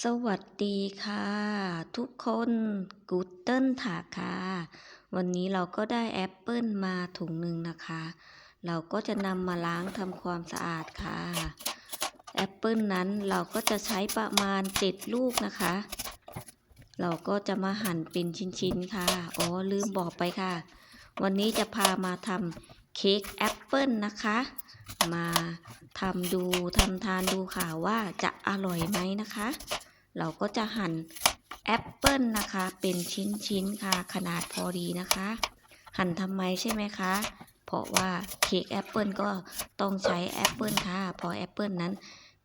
สวัสดีค่ะ ทุกคนกูเติ้ลถาค่ะ วันนี้เราก็ได้แอปเปิลมาถุงหนึ่งนะคะ เราก็จะนำมาล้างทำความสะอาดค่ะ แอปเปิลนั้นเราก็จะใช้ประมาณ7ลูกนะคะ เราก็จะมาหั่นเป็นชิ้นๆค่ะ อ๋อลืมบอกไปค่ะ วันนี้จะพามาทำเค้กแอปเปิลนะคะ มาทำดูทำทานดูค่ะว่าจะอร่อยไหมนะคะ เราก็จะหั่นแอปเปิลนะคะ เป็นชิ้นๆค่ะขนาดพอดีนะคะ หั่นทำไมใช่ไหมคะ เพราะว่าเค้กแอปเปิลก็ต้องใช้แอปเปิลค่ะเพราะแอปเปิลนั้น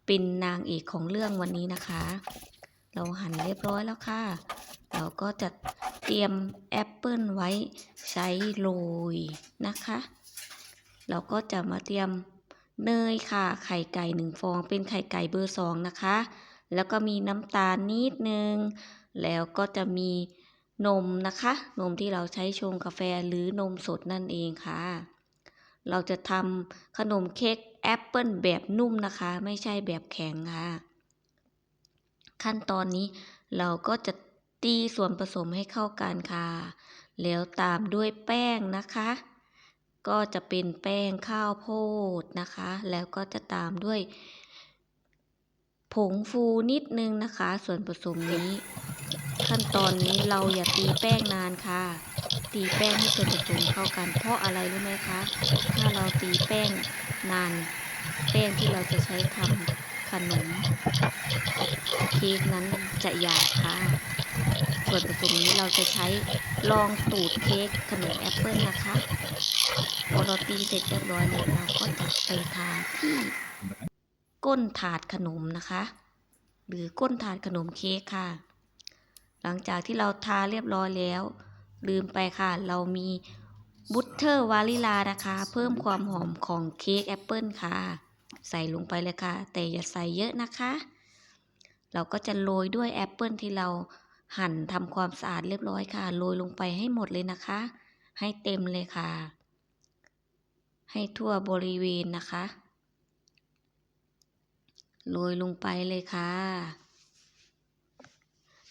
เป็นนางเอกของเรื่องวันนี้นะคะ เราหั่นเรียบร้อยแล้วค่ะ เราก็จะเตรียมแอปเปิลไว้ใช้โรยนะคะ เราก็จะมาเตรียม เนยค่ะ ไข่ไก่หนึ่งฟองเป็นไข่ไก่เบอร์สองนะคะ แล้วก็มีน้ำตาลนิดนึง แล้วก็จะมีนมนะคะ นมที่เราใช้ชงกาแฟหรือนมสดนั่นเองค่ะ เราจะทำขนมเค้กแอปเปิลแบบนุ่มนะคะ ไม่ใช่แบบแข็งค่ะ ขั้นตอนนี้เราก็จะตีส่วนผสมให้เข้ากันค่ะ แล้วตามด้วยแป้งนะคะ ก็จะเป็นแป้งข้าวโพดนะคะ แล้วก็จะตามด้วย ผงฟูนิดนึงนะคะ ส่วนผสมนี้ ขั้นตอนนี้เราอย่าตีแป้งนานค่ะ ตีแป้งให้ส่วนผสมเข้ากัน เพราะอะไรรู้ไหมคะ ถ้าเราตีแป้งนาน แป้งที่เราจะใช้ทำขนมเค้กนั้นจะหยาบค่ะส่วนผสมนี้เราจะใช้รองตูดเค้กขนมแอปเปิลนะคะ อเราตีเสร็จเรียบร้อยแล้วเราก็จะไปทาที่ก้นถาดขนมนะคะ หรือก้นถาดขนมเค้กค่ะ หลังจากที่เราทาเรียบร้อยแล้ว ลืมไปค่ะ เรามีบุตเทอร์วานิลานะคะ เพิ่มความหอมของเค้กแอปเปิลค่ะ ใส่ลงไปเลยค่ะ แต่อย่าใส่เยอะนะคะ เราก็จะโรยด้วยแอปเปิลที่เราหั่นทำความสะอาดเรียบร้อยค่ะ โรยลงไปให้หมดเลยนะคะ ให้เต็มเลยค่ะ ให้ทั่วบริเวณนะคะ โรยลงไปเลยค่ะ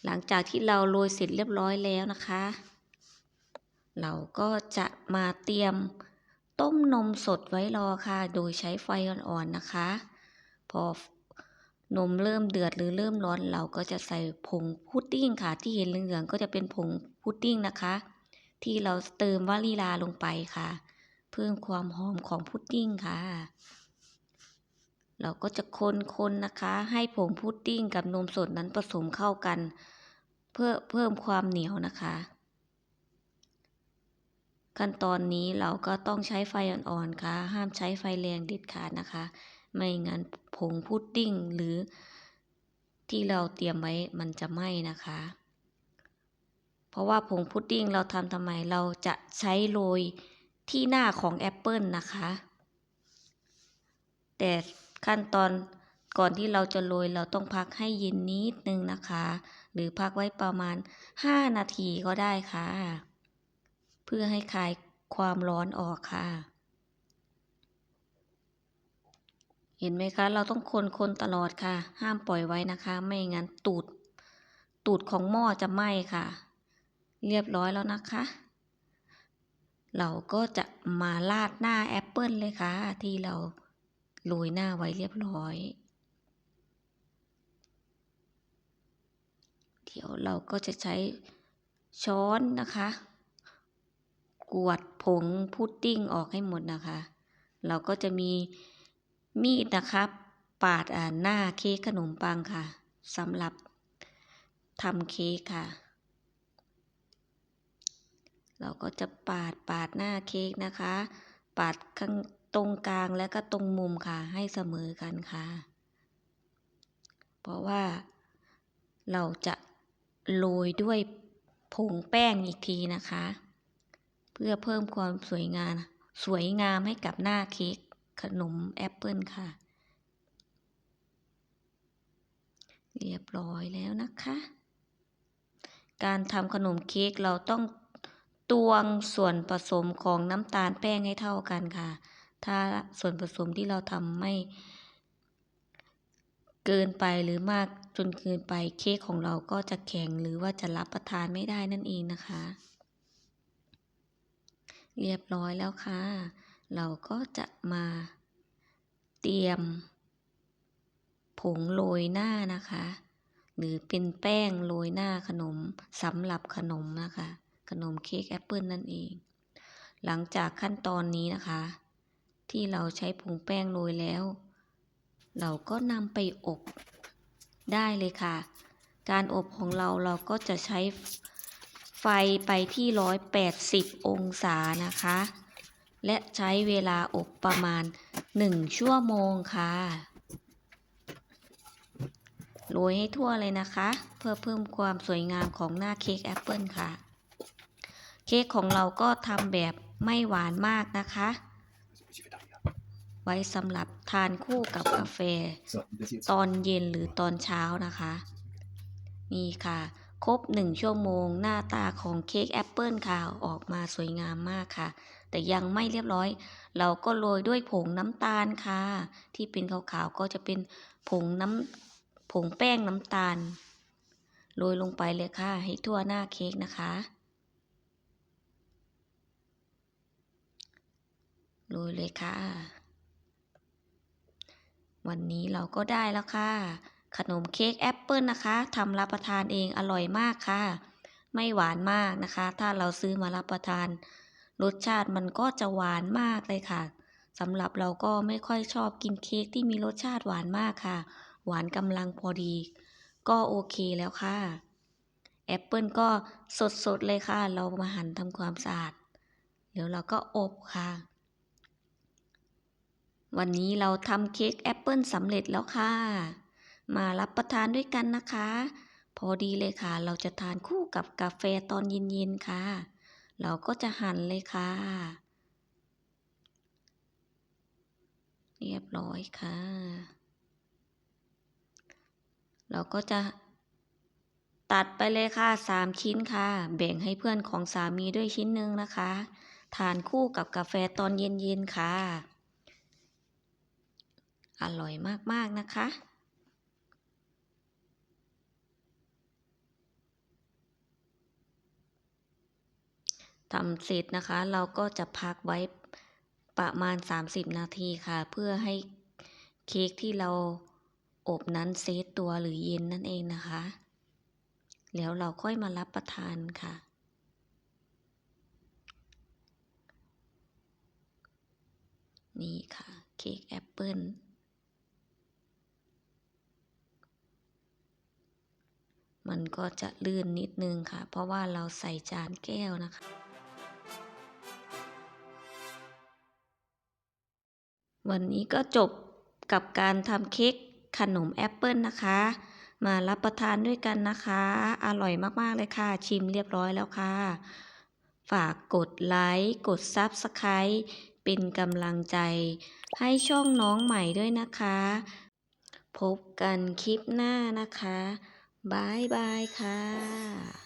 หลังจากที่เราโรยเสร็จเรียบร้อยแล้วนะคะ เราก็จะมาเตรียมต้มนมสดไว้รอค่ะ โดยใช้ไฟอ่อนๆนะคะ พอนมเริ่มเดือดหรือเริ่มร้อนเราก็จะใส่ผงพุดดิ้งค่ะ ที่เห็นเหลืองๆก็จะเป็นผงพุดดิ้งนะคะ ที่เราเติมวานิลาลงไปค่ะ พิ่มความหอมของพุดดิ้งค่ะ เราก็จะคนๆนะคะ ให้ผงพุดดิ้งกับนมสดนั้นผสมเข้ากัน เพื่อเพิ่มความเหนียวนะคะ ขั้นตอนนี้เราก็ต้องใช้ไฟอ่อนๆค่ะ ห้ามใช้ไฟแรงเด็ดขาดนะคะ ไม่งั้นผงพุดดิ้งหรือที่เราเตรียมไว้มันจะไหม้นะคะ เพราะว่าผงพุดดิ้งเราทำทำไมเราจะใช้โรย ที่หน้าของแอปเปิลนะคะ แต่ขั้นตอนก่อนที่เราจะโรยเราต้องพักให้เย็นนิดนึงนะคะ หรือพักไว้ประมาณ 5 นาทีก็ได้ค่ะ เพื่อให้คลายความร้อนออกค่ะ เห็นไหมคะ เราต้องคนคนตลอดค่ะ ห้ามปล่อยไว้นะคะ ไม่งั้นตูด ตูดของหม้อจะไหม้ค่ะ เรียบร้อยแล้วนะคะ เราก็จะมาลาดหน้าแอปเปิลเลยค่ะ ที่เราโรยหน้าไว้เรียบร้อย เดี๋ยวเราก็จะใช้ช้อนนะคะ กวดผงพุดดิ้งออกให้หมดนะคะ เราก็จะมีมีดนะคะปาดอ่าหน้าเค้กขนมปังค่ะสำหรับทำเค้กค่ะ เราก็จะปาดปาดหน้าเค้กนะคะ ปาดข้างตรงกลางแล้วก็ตรงมุมค่ะให้เสมอกันค่ะ เพราะว่าเราจะโรยด้วยผงแป้งอีกทีนะคะ เพื่อเพิ่มความสวยงามสวยงามให้กับหน้าเค้กขนมแอปเปิลค่ะ เรียบร้อยแล้วนะคะ การทำขนมเค้กเราต้อง ตวงส่วนผสมของน้ำตาลแป้งให้เท่ากันค่ะ ถ้าส่วนผสมที่เราทำไม่เกินไปหรือมากจนเกินไปเค้กของเราก็จะแข็งหรือว่าจะรับประทานไม่ได้นั่นเองนะคะ เรียบร้อยแล้วค่ะ เราก็จะมาเตรียม ผงโรยหน้านะคะ หรือเป็นแป้งโรยหน้าขนมสำหรับขนมนะคะ ขนมเค้กแอปเปิลนั่นเอง หลังจากขั้นตอนนี้นะคะ ที่เราใช้ผงแป้งโรยแล้ว เราก็นำไปอบได้เลยค่ะ การอบของเราเราก็จะใช้ไฟไปที่ 180 องศานะคะ และใช้เวลาอบประมาณ 1 ชั่วโมงค่ะโรยให้ทั่วเลยนะคะ เพื่อเพิ่มความสวยงามของหน้าเค้กแอปเปิลค่ะ เค้กของเราก็ทำแบบไม่หวานมากนะคะ ไว้สำหรับทานคู่กับกาแฟ ตอนเย็นหรือตอนเช้านะคะ นี่ค่ะ ครบหนึ่งชั่วโมงหน้าตาของเค้กแอปเปิลค่ะออกมาสวยงามมากค่ะ แต่ยังไม่เรียบร้อย เราก็โรยด้วยผงน้ำตาลค่ะ ที่เป็นขาวๆก็จะเป็นผงน้ำผงแป้งน้ำตาลโรยลงไปเลยค่ะ ให้ทั่วหน้าเค้กนะคะ โรยเลยค่ะ วันนี้เราก็ได้แล้วค่ะ ขนมเค้กแอปเปิลนะคะทำรับประทานเองอร่อยมากค่ะ ไม่หวานมากนะคะ ถ้าเราซื้อมารับประทาน รสชาติมันก็จะหวานมากเลยค่ะสำหรับเราก็ไม่ค่อยชอบกินเค้กที่มีรสชาติหวานมากค่ะ หวานกำลังพอดี ก็โอเคแล้วค่ะแอปเปิลก็สดๆเลยค่ะ เรามาหั่นทำความสะอาด เดี๋ยวเราก็อบค่ะ วันนี้เราทำเค้กแอปเปิลสำเร็จแล้วค่ะ มารับประทานด้วยกันนะคะ พอดีเลยค่ะ เราจะทานคู่กับกาแฟตอนเย็นๆค่ะ เราก็จะหั่นเลยค่ะ เรียบร้อยค่ะ เราก็จะตัดไปเลยค่ะสามชิ้นค่ะ แบ่งให้เพื่อนของสามีด้วยชิ้นหนึ่งนะคะ ทานคู่กับกาแฟตอนเย็นๆค่ะ อร่อยมากๆนะคะ ทำเสร็จนะคะเราก็จะพักไว้ประมาณ 30 นาทีค่ะ เพื่อให้เค้กที่เราอบนั้นเซตตัวหรือเย็นนั่นเองนะคะ แล้วเราค่อยมารับประทานค่ะนี่ค่ะ เค้กแอปเปิ้ล มันก็จะลื่นนิดนึงค่ะ เพราะว่าเราใส่จานแก้วนะคะ วันนี้ก็จบกับการทำเค้กขนมแอปเปิลนะคะ มารับประทานด้วยกันนะคะ อร่อยมาก ๆ เลยค่ะ ชิมเรียบร้อยแล้วค่ะ ฝากกดไลค์กด Subscribe เป็นกำลังใจ ให้ช่องน้องใหม่ด้วยนะคะ พบกันคลิปหน้านะคะ บายบายค่ะ